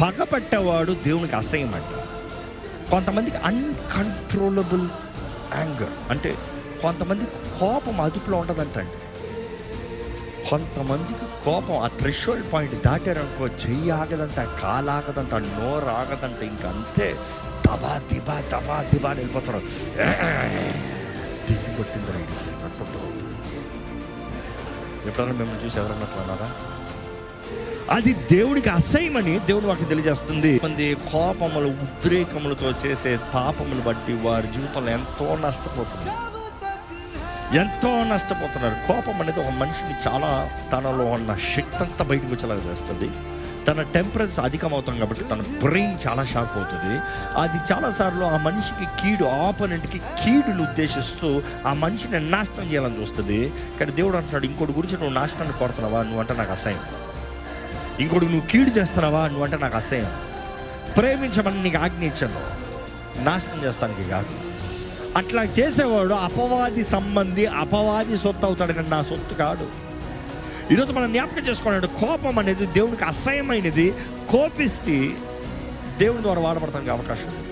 పగపట్టేవాడు దేవునికి అసహ్యం అంట. కొంతమందికి అన్కంట్రోలబుల్ యాంగర్ అంటే కొంతమందికి కోపం అదుపులో ఉండదంటండి కొంతమందికి కోపం ఆ థ్రెషోల్డ్ పాయింట్ దాటారనుకో చెయ్యి ఆగదంట కాలు ఆగదంట నోరు ఆగదంట ఇంక అంతే. దబా దిబా దబా దిబా అని వెళ్ళిపోతారు. దిగి కొట్టింది రైడ్కి అనుకుంటూ ఎప్పుడైనా మిమ్మల్ని చూసి ఎవరన్నా అట్లా అన్నారా? అది దేవుడికి అసహ్యమని దేవుడు వాకి తెలియజేస్తుంది. మంది కోపములు ఉద్రేకములతో చేసే పాపములు బట్టి వారి జీవితంలో ఎంతో నష్టపోతుంది ఎంతో నష్టపోతున్నారు. కోపం అనేది ఒక మనిషిని చాలా తనలో ఉన్న శక్తి అంతా బయటకు వచ్చేలాగా చేస్తుంది. తన టెంపరేచర్ అధికమవుతుంది కాబట్టి తన బ్రెయిన్ చాలా షార్ప్ అవుతుంది. అది చాలాసార్లు ఆ మనిషికి కీడు ఆపోనెంట్కి కీడును ఉద్దేశిస్తూ ఆ మనిషిని నాశనం చేయాలని చూస్తుంది. కానీ దేవుడు అంటున్నాడు ఇంకోటి గురించి నువ్వు నాశనాన్ని కోరుతున్నావా? నువ్వు అంటే నాకు అసహ్యం. ఇంకోటి నువ్వు కీడు చేస్తున్నావా? నువ్వు అంటే నాకు అసహ్యం. ప్రేమించమని నీకు ఆజ్ఞ ఇచ్చాను. నాశనం చేస్తానికి కాదు. అట్లా చేసేవాడు అపవాది సంబంధి అపవాది సొత్తు అవుతాడు కానీ నా సొత్తు కాడు. ఈరోజు మనం జ్ఞాపకం చేసుకున్నాడు కోపం అనేది దేవునికి అసహ్యమైనది. కోపిస్తే దేవుని ద్వారా వాడబడతానికి అవకాశం ఉంది